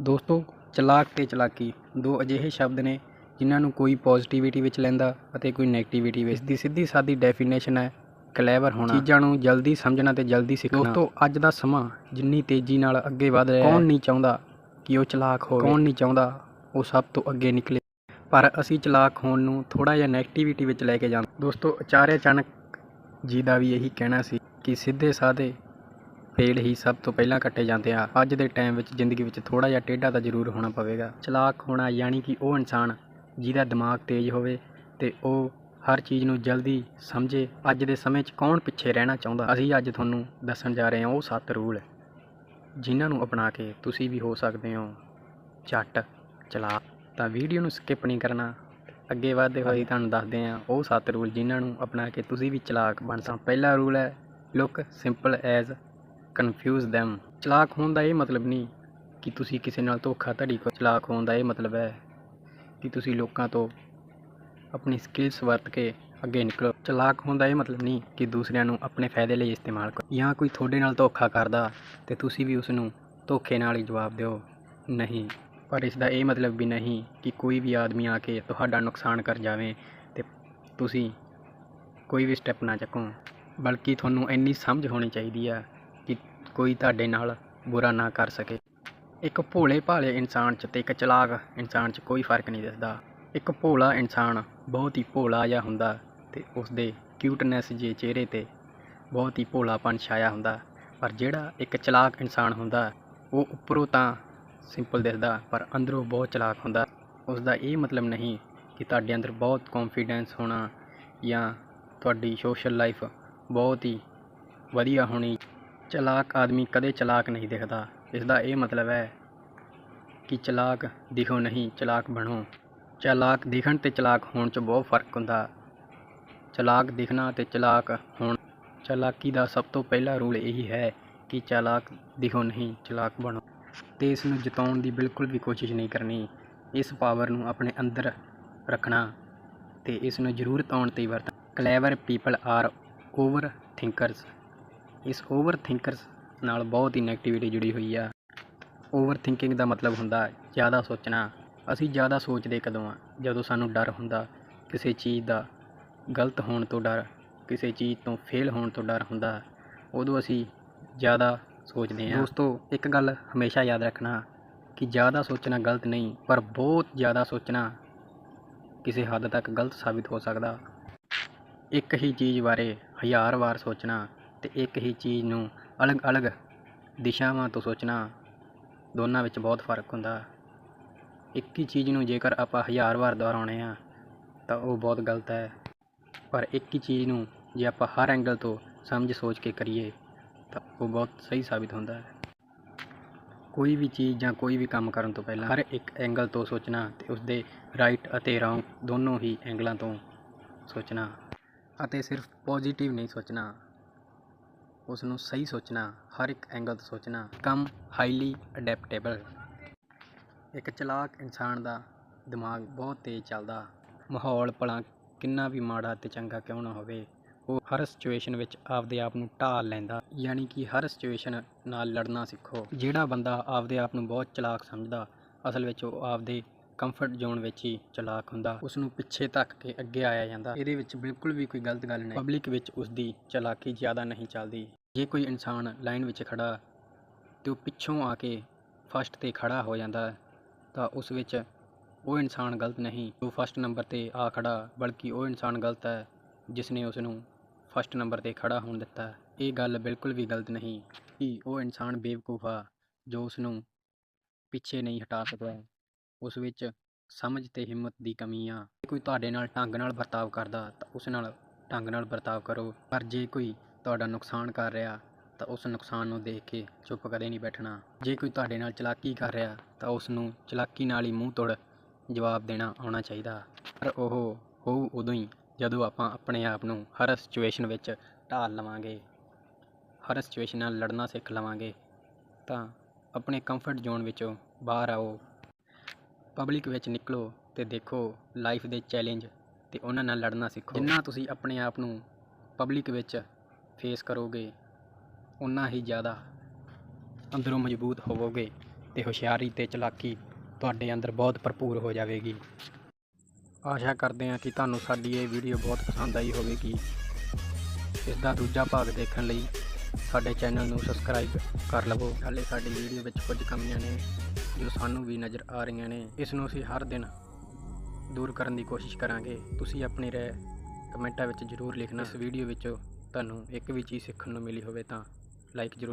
ਦੋਸਤੋ ਚਲਾਕ ਤੇ ਚਲਾਕੀ ਦੋ ਅਜਿਹੇ ਸ਼ਬਦ ਨੇ ਜਿਨ੍ਹਾਂ ਨੂੰ ਕੋਈ ਪੋਜ਼ਿਟਿਵਿਟੀ ਵਿੱਚ ਲੈਂਦਾ ਅਤੇ ਕੋਈ ਨੈਗੇਟਿਵਿਟੀ ਵਿੱਚ। ਦੀ ਸਿੱਧੀ ਸਾਦੀ ਡੈਫੀਨੇਸ਼ਨ ਹੈ ਕਲੇਵਰ ਹੋਣਾ। ਚੀਜ਼ਾਂ ਨੂੰ ਜਲਦੀ ਸਮਝਣਾ ਤੇ ਜਲਦੀ ਸਿੱਖਣਾ। ਦੋਸਤੋ ਅੱਜ ਦਾ ਸਮਾਂ ਜਿੰਨੀ ਤੇਜ਼ੀ ਨਾਲ ਅੱਗੇ ਵਧ ਰਿਹਾ ਹੈ ਕੌਣ ਨਹੀਂ ਚਾਹੁੰਦਾ ਕਿ ਉਹ ਚਲਾਕ ਹੋਵੇ? ਕੌਣ ਨਹੀਂ ਚਾਹੁੰਦਾ ਉਹ ਸਭ ਤੋਂ ਅੱਗੇ ਨਿਕਲੇ। ਪਰ ਅਸੀਂ ਚਲਾਕ ਹੋਣ ਨੂੰ ਥੋੜਾ ਜਿਹਾ ਨੈਗੇਟਿਵਿਟੀ ਵਿੱਚ ਲੈ ਕੇ ਜਾਂਦੇ ਦੋਸਤੋ ਆਚਾਰਿਆ ਚਾਣਕ ਜੀ ਦਾ ਵੀ ਇਹੀ ਕਹਿਣਾ ਸੀ ਕਿ ਸਿੱਧੇ ਸਾਦੇ ਪੇੜ ਹੀ ਸਭ ਤੋਂ ਪਹਿਲਾਂ ਕੱਟੇ ਜਾਂਦੇ ਆ। ਅੱਜ ਦੇ ਟਾਈਮ ਵਿੱਚ ਜ਼ਿੰਦਗੀ ਵਿੱਚ ਥੋੜਾ ਜਿਹਾ ਟੇਢਾ ਤਾਂ ਜ਼ਰੂਰ ਹੋਣਾ ਪਵੇਗਾ। ਚਲਾਕ ਹੋਣਾ ਯਾਨੀ ਕਿ ਉਹ ਇਨਸਾਨ ਜਿਹਦਾ ਦਿਮਾਗ ਤੇਜ਼ ਹੋਵੇ ਤੇ ਉਹ ਹਰ ਚੀਜ਼ ਨੂੰ ਜਲਦੀ ਸਮਝੇ। ਅੱਜ ਦੇ ਸਮੇਂ 'ਚ ਕੌਣ ਪਿੱਛੇ ਰਹਿਣਾ ਚਾਹੁੰਦਾ? ਅਸੀਂ ਅੱਜ ਤੁਹਾਨੂੰ ਦੱਸਣ ਜਾ ਰਹੇ ਹਾਂ ਉਹ ਸੱਤ ਰੂਲ, ਜਿਨ੍ਹਾਂ ਨੂੰ ਅਪਣਾ ਕੇ ਤੁਸੀਂ ਵੀ ਹੋ ਸਕਦੇ ਹੋ। ਝੱਟ, ਚਲਾਕ। ਤਾਂ ਵੀਡੀਓ ਨੂੰ ਸਕਿਪ ਨਹੀਂ ਕਰਨਾ। ਅੱਗੇ ਵਧਦੇ ਹੋਏ ਤੁਹਾਨੂੰ ਦੱਸਦੇ ਹਾਂ ਉਹ ਸੱਤ ਰੂਲ, ਜਿਨ੍ਹਾਂ ਨੂੰ ਅਪਣਾ ਕੇ ਤੁਸੀਂ ਵੀ ਚਲਾਕ ਬਣ ਸਕਦੇ ਪਹਿਲਾ ਰੂਲ ਹੈ, look simple as confuse them ਚਲਾਕ ਹੋਣ ਦਾ ਇਹ ਮਤਲਬ ਨਹੀਂ ਕਿ ਤੁਸੀਂ ਕਿਸੇ ਨਾਲ ਧੋਖਾਧੜੀ ਕਰੋ। ਚਲਾਕ ਹੋਣ ਦਾ ਇਹ ਮਤਲਬ ਹੈ ਕਿ ਤੁਸੀਂ ਲੋਕਾਂ ਤੋਂ ਆਪਣੀ ਸਕਿੱਲਸ ਵਰਤ ਕੇ ਅੱਗੇ ਨਿਕਲੋ। ਚਲਾਕ ਹੋਣ ਦਾ ਇਹ ਮਤਲਬ ਨਹੀਂ ਕਿ ਦੂਸਰਿਆਂ ਨੂੰ ਆਪਣੇ ਫਾਇਦੇ ਲਈ ਇਸਤੇਮਾਲ ਕਰੋ। ਜਾਂ ਕੋਈ ਤੁਹਾਡੇ ਨਾਲ ਧੋਖਾ ਕਰਦਾ ਤੇ ਤੁਸੀਂ ਵੀ ਉਸ ਨੂੰ ਧੋਖੇ ਨਾਲ ਹੀ ਜਵਾਬ ਦਿਓ। ਨਹੀਂ, ਪਰ ਇਸ ਦਾ ਇਹ ਮਤਲਬ ਵੀ ਨਹੀਂ ਕਿ ਕੋਈ ਵੀ ਆਦਮੀ ਆ ਕੇ ਤੁਹਾਡਾ ਨੁਕਸਾਨ ਕਰ ਜਾਵੇ ਤੇ ਤੁਸੀਂ ਕੋਈ ਵੀ ਸਟੈਪ ਨਾ ਚੱਕੋ। ਬਲਕਿ ਤੁਹਾਨੂੰ ਇੰਨੀ ਸਮਝ ਹੋਣੀ ਚਾਹੀਦੀ ਆ ਕੋਈ ਤੁਹਾਡੇ ਨਾਲ ਬੁਰਾ ਨਾ ਕਰ ਸਕੇ। ਇੱਕ ਭੋਲੇ ਭਾਲੇ ਇਨਸਾਨ 'ਚ ਤੇ ਇੱਕ ਚਲਾਕ ਇਨਸਾਨ 'ਚ ਕੋਈ ਫ਼ਰਕ ਨਹੀਂ ਦਿਸਦਾ। ਇੱਕ ਭੋਲਾ ਇਨਸਾਨ ਬਹੁਤ ਹੀ ਭੋਲਾ ਜਿਹਾ ਹੁੰਦਾ ਤੇ ਉਸ ਦੇ ਕਿਊਟਨੈਸ ਜੇ ਚਿਹਰੇ ਤੇ ਬਹੁਤ ਹੀ ਭੋਲਾਪਨ ਛਾਇਆ ਹੁੰਦਾ। ਪਰ ਜਿਹੜਾ ਇੱਕ ਚਲਾਕ ਇਨਸਾਨ ਹੁੰਦਾ, ਉਹ ਉੱਪਰੋਂ ਤਾਂ ਸਿੰਪਲ ਦਿਸਦਾ, ਪਰ ਅੰਦਰੋਂ ਬਹੁਤ ਚਲਾਕ ਹੁੰਦਾ। ਉਸ ਦਾ ਇਹ ਮਤਲਬ ਨਹੀਂ ਕਿ ਤੁਹਾਡੇ ਅੰਦਰ ਬਹੁਤ ਕੌਨਫੀਡੈਂਸ ਹੋਣਾ ਜਾਂ ਤੁਹਾਡੀ ਸੋਸ਼ਲ ਲਾਈਫ ਬਹੁਤ ਹੀ ਵਧੀਆ ਹੋਣੀ। ਚਲਾਕ ਆਦਮੀ ਕਦੇ ਚਲਾਕ ਨਹੀਂ ਦਿਖਦਾ। ਇਸ ਦਾ ਇਹ ਮਤਲਬ ਹੈ ਕਿ ਚਲਾਕ ਦਿਖੋ ਨਹੀਂ, ਚਲਾਕ ਬਣੋ। ਚਲਾਕ ਦਿਖਣ ਤੇ ਚਲਾਕ ਹੋਣ 'ਚ ਬਹੁਤ ਫ਼ਰਕ ਹੁੰਦਾ। ਚਲਾਕ ਦਿਖਣਾ ਤੇ ਚਲਾਕ ਹੋਣ। ਚਲਾਕੀ ਦਾ ਸਭ ਤੋਂ ਪਹਿਲਾ ਰੂਲ ਇਹੀ ਹੈ ਕਿ ਚਲਾਕ ਦਿਖੋ ਨਹੀਂ, ਚਲਾਕ ਬਣੋ। ਤੇ ਇਸ ਨੂੰ ਜਿਤਾਉਣ ਦੀ ਬਿਲਕੁਲ ਵੀ ਕੋਸ਼ਿਸ਼ ਨਹੀਂ ਕਰਨੀ। ਇਸ ਪਾਵਰ ਨੂੰ ਆਪਣੇ ਅੰਦਰ ਰੱਖਣਾ ਤੇ ਇਸ ਨੂੰ ਜ਼ਰੂਰਤ ਆਉਣ ਤੇ ਵਰਤਣਾ। Clever people are over thinkers. ਇਸ ਓਵਰ ਥਿੰਕਰਸ ਨਾਲ ਬਹੁਤ ਹੀ ਨੈਗੇਟਿਵਿਟੀ ਜੁੜੀ ਹੋਈ ਆ। ਓਵਰ ਥਿੰਕਿੰਗ ਦਾ ਮਤਲਬ ਹੁੰਦਾ ਜ਼ਿਆਦਾ ਸੋਚਣਾ। ਅਸੀਂ ਜ਼ਿਆਦਾ ਸੋਚਦੇ ਕਦੋਂ ਆ? ਜਦੋਂ ਸਾਨੂੰ ਡਰ ਹੁੰਦਾ, ਕਿਸੇ ਚੀਜ਼ ਦਾ ਗਲਤ ਹੋਣ ਤੋਂ ਡਰ, ਕਿਸੇ ਚੀਜ਼ ਤੋਂ ਫੇਲ ਹੋਣ ਤੋਂ ਡਰ ਹੁੰਦਾ, ਉਦੋਂ ਅਸੀਂ ਜ਼ਿਆਦਾ ਸੋਚਦੇ ਹਾਂ। ਦੋਸਤੋ, ਇੱਕ ਗੱਲ ਹਮੇਸ਼ਾ ਯਾਦ ਰੱਖਣਾ ਕਿ ਜ਼ਿਆਦਾ ਸੋਚਣਾ ਗਲਤ ਨਹੀਂ, ਪਰ ਬਹੁਤ ਜ਼ਿਆਦਾ ਸੋਚਣਾ ਕਿਸੇ ਹੱਦ ਤੱਕ ਗਲਤ ਸਾਬਿਤ ਹੋ ਸਕਦਾ। ਇੱਕ ਹੀ ਚੀਜ਼ ਬਾਰੇ ਹਜ਼ਾਰ ਵਾਰ ਸੋਚਣਾ ਅਤੇ ਇੱਕ ਹੀ ਚੀਜ਼ ਨੂੰ ਅਲੱਗ-ਅਲੱਗ ਦਿਸ਼ਾਵਾਂ ਤੋਂ ਸੋਚਣਾ, ਦੋਨਾਂ ਵਿੱਚ ਬਹੁਤ ਫ਼ਰਕ ਹੁੰਦਾ। ਇੱਕ ਹੀ ਚੀਜ਼ ਨੂੰ ਜੇਕਰ ਆਪਾਂ ਹਜ਼ਾਰ ਵਾਰ ਦੁਹਰਾਉਂਦੇ ਹਾਂ ਤਾਂ ਉਹ ਬਹੁਤ ਗਲਤ ਹੈ। ਪਰ ਇੱਕ ਹੀ ਚੀਜ਼ ਨੂੰ ਜੇ ਆਪਾਂ ਹਰ ਐਂਗਲ ਤੋਂ ਸਮਝ ਸੋਚ ਕੇ ਕਰੀਏ, ਤਾਂ ਉਹ ਬਹੁਤ ਸਹੀ ਸਾਬਿਤ ਹੁੰਦਾ ਹੈ। ਕੋਈ ਵੀ ਚੀਜ਼ ਜਾਂ ਕੋਈ ਵੀ ਕੰਮ ਕਰਨ ਤੋਂ ਪਹਿਲਾਂ ਹਰ ਇੱਕ ਐਂਗਲ ਤੋਂ ਸੋਚਣਾ ਅਤੇ ਉਸਦੇ ਰਾਈਟ ਅਤੇ ਰੋਂਗ ਦੋਨੋਂ ਹੀ ਐਂਗਲਾਂ ਤੋਂ ਸੋਚਣਾ ਅਤੇ ਸਿਰਫ ਪੋਜੀਟਿਵ ਨਹੀਂ ਸੋਚਣਾ। ਉਸ ਨੂੰ ਸਹੀ ਸੋਚਣਾ, ਹਰ ਇੱਕ ਐਂਗਲ ਤੋਂ ਸੋਚਣਾ, ਕੰਮ ਹਾਈਲੀ ਅਡੈਪਟੇਬਲ ਇੱਕ ਚਲਾਕ ਇਨਸਾਨ ਦਾ ਦਿਮਾਗ ਬਹੁਤ ਤੇਜ਼ ਚੱਲਦਾ। ਮਾਹੌਲ ਭਲਾ ਕਿੰਨਾ ਵੀ ਮਾੜਾ ਤੇ ਚੰਗਾ ਕਿਉਂ ਨਾ ਹੋਵੇ, ਉਹ ਹਰ ਸਿਚੁਏਸ਼ਨ ਵਿੱਚ ਆਪਦੇ ਆਪ ਨੂੰ ਢਾਲ ਲੈਂਦਾ। ਯਾਨੀ ਕਿ ਹਰ ਸਿਚੁਏਸ਼ਨ ਨਾਲ ਲੜਨਾ ਸਿੱਖੋ। ਜਿਹੜਾ ਬੰਦਾ ਆਪਦੇ ਆਪ ਨੂੰ ਬਹੁਤ ਚਲਾਕ ਸਮਝਦਾ, ਅਸਲ ਵਿੱਚ ਉਹ ਆਪਦੇ ਕੰਫਰਟ ਜ਼ੋਨ ਵਿੱਚ ਹੀ ਚਲਾਕ ਹੁੰਦਾ ਉਸ ਨੂੰ ਪਿੱਛੇ ਧੱਕ ਕੇ ਅੱਗੇ ਆਇਆ ਜਾਂਦਾ। ਇਹਦੇ ਵਿੱਚ ਬਿਲਕੁਲ ਵੀ ਕੋਈ ਗਲਤ ਗੱਲ ਨਹੀਂ। ਪਬਲਿਕ ਵਿੱਚ ਉਸ ਦੀ ਚਲਾਕੀ ਜ਼ਿਆਦਾ ਨਹੀਂ ਚੱਲਦੀ। ਜੇ ਕੋਈ ਇਨਸਾਨ ਲਾਈਨ ਵਿੱਚ ਖੜਾ ਤੇ ਉਹ ਪਿੱਛੋਂ ਆ ਕੇ ਫਸਟ ਤੇ ਖੜਾ ਹੋ ਜਾਂਦਾ, ਤਾਂ ਉਸ ਵਿੱਚ ਉਹ ਇਨਸਾਨ ਗਲਤ ਨਹੀਂ। ਜੋ ਫਸਟ ਨੰਬਰ ਤੇ ਆ ਖੜਾ, ਬਲਕਿ ਉਹ ਇਨਸਾਨ ਗਲਤ ਹੈ ਜਿਸ ਨੇ ਉਸ ਨੂੰ ਫਸਟ ਨੰਬਰ ਤੇ ਖੜਾ ਹੋਣ ਦਿੱਤਾ। ਇਹ ਗੱਲ ਬਿਲਕੁਲ ਵੀ ਗਲਤ ਨਹੀਂ ਕਿ ਉਹ ਇਨਸਾਨ ਬੇਵਕੂਫ ਆ, ਜੋ ਉਸ ਨੂੰ ਪਿੱਛੇ ਨਹੀਂ ਹਟਾ ਸਕਦਾ। ਉਸ ਵਿੱਚ ਸਮਝ ਅਤੇ ਹਿੰਮਤ ਦੀ ਕਮੀ ਆ। ਜੇ ਕੋਈ ਤੁਹਾਡੇ ਨਾਲ ਢੰਗ ਨਾਲ ਵਰਤਾਵ ਕਰਦਾ, ਤਾਂ ਉਸ ਨਾਲ ਢੰਗ ਨਾਲ ਵਰਤਾਵ ਕਰੋ। ਪਰ ਜੇ ਕੋਈ ਤੁਹਾਡਾ ਨੁਕਸਾਨ ਕਰ ਰਿਹਾ, ਤਾਂ ਉਸ ਨੁਕਸਾਨ ਨੂੰ ਦੇਖ ਕੇ ਚੁੱਪ ਕਦੇ ਨਹੀਂ ਬੈਠਣਾ। ਜੇ ਕੋਈ ਤੁਹਾਡੇ ਨਾਲ ਚਲਾਕੀ ਕਰ ਰਿਹਾ, ਤਾਂ ਉਸ ਨੂੰ ਚਲਾਕੀ ਨਾਲ ਹੀ ਮੂੰਹ ਤੋੜ ਜਵਾਬ ਦੇਣਾ ਆਉਣਾ ਚਾਹੀਦਾ। ਪਰ ਉਹ ਹੋਊ ਉਦੋਂ ਹੀ ਜਦੋਂ ਆਪਾਂ ਆਪਣੇ ਆਪ ਨੂੰ ਹਰ ਸਿਚੁਏਸ਼ਨ ਵਿੱਚ ਢਾਲ ਲਵਾਂਗੇ। ਹਰ ਸਿਚੁਏਸ਼ਨ ਨਾਲ ਲੜਨਾ ਸਿੱਖ ਲਵਾਂਗੇ। ਤਾਂ ਆਪਣੇ ਕੰਫਰਟ ਜ਼ੋਨ ਵਿੱਚੋਂ ਬਾਹਰ ਆਓ। ਪਬਲਿਕ ਵਿੱਚ ਨਿਕਲੋ ਤੇ ਦੇਖੋ ਲਾਈਫ ਦੇ ਚੈਲੰਜ ਤੇ ਉਹਨਾਂ ਨਾਲ ਲੜਨਾ ਸਿੱਖੋ। ਜਿੰਨਾ ਤੁਸੀਂ ਆਪਣੇ ਆਪ ਨੂੰ ਪਬਲਿਕ ਵਿੱਚ ਫੇਸ ਕਰੋਗੇ ਉਨਾ ਹੀ ਜ਼ਿਆਦਾ ਅੰਦਰੋਂ ਮਜ਼ਬੂਤ ਹੋਵੋਗੇ ਤੇ ਹੁਸ਼ਿਆਰੀ ਤੇ ਚਲਾਕੀ ਤੁਹਾਡੇ ਅੰਦਰ ਬਹੁਤ ਭਰਪੂਰ ਹੋ ਜਾਵੇਗੀ। ਆਸ਼ਾ ਕਰਦੇ ਹਾਂ ਕਿ ਤੁਹਾਨੂੰ ਸਾਡੀ ਇਹ ਵੀਡੀਓ ਬਹੁਤ ਪਸੰਦ ਆਈ ਹੋਵੇਗੀ। ਇਸ ਦਾ ਦੂਜਾ ਭਾਗ ਦੇਖਣ ਲਈ ਸਾਡੇ ਚੈਨਲ ਨੂੰ ਸਬਸਕ੍ਰਾਈਬ ਕਰ ਲਵੋ। ਹਾਲੇ ਸਾਡੀ ਵੀਡੀਓ ਵਿੱਚ ਕੁਝ ਕਮੀਆਂ ਨੇ। ਜੋ ਸਾਨੂੰ ਵੀ ਨਜ਼ਰ ਆ ਰਹੀਆਂ ਨੇ, ਇਸ ਨੂੰ ਅਸੀਂ ਹਰ ਦਿਨ ਦੂਰ ਕਰਨ ਦੀ ਕੋਸ਼ਿਸ਼ ਕਰਾਂਗੇ। ਤੁਸੀਂ ਆਪਣੀ ਰਾਏ ਕਮੈਂਟਾਂ ਵਿੱਚ ਜ਼ਰੂਰ ਲਿਖਣਾ। ਇਸ ਵੀਡੀਓ ਵਿੱਚੋਂ ਤੁਹਾਨੂੰ ਇੱਕ ਵੀ ਚੀਜ਼ ਸਿੱਖਣ ਨੂੰ ਮਿਲੀ ਹੋਵੇ ਤਾਂ ਲਾਈਕ ਜ਼ਰੂਰ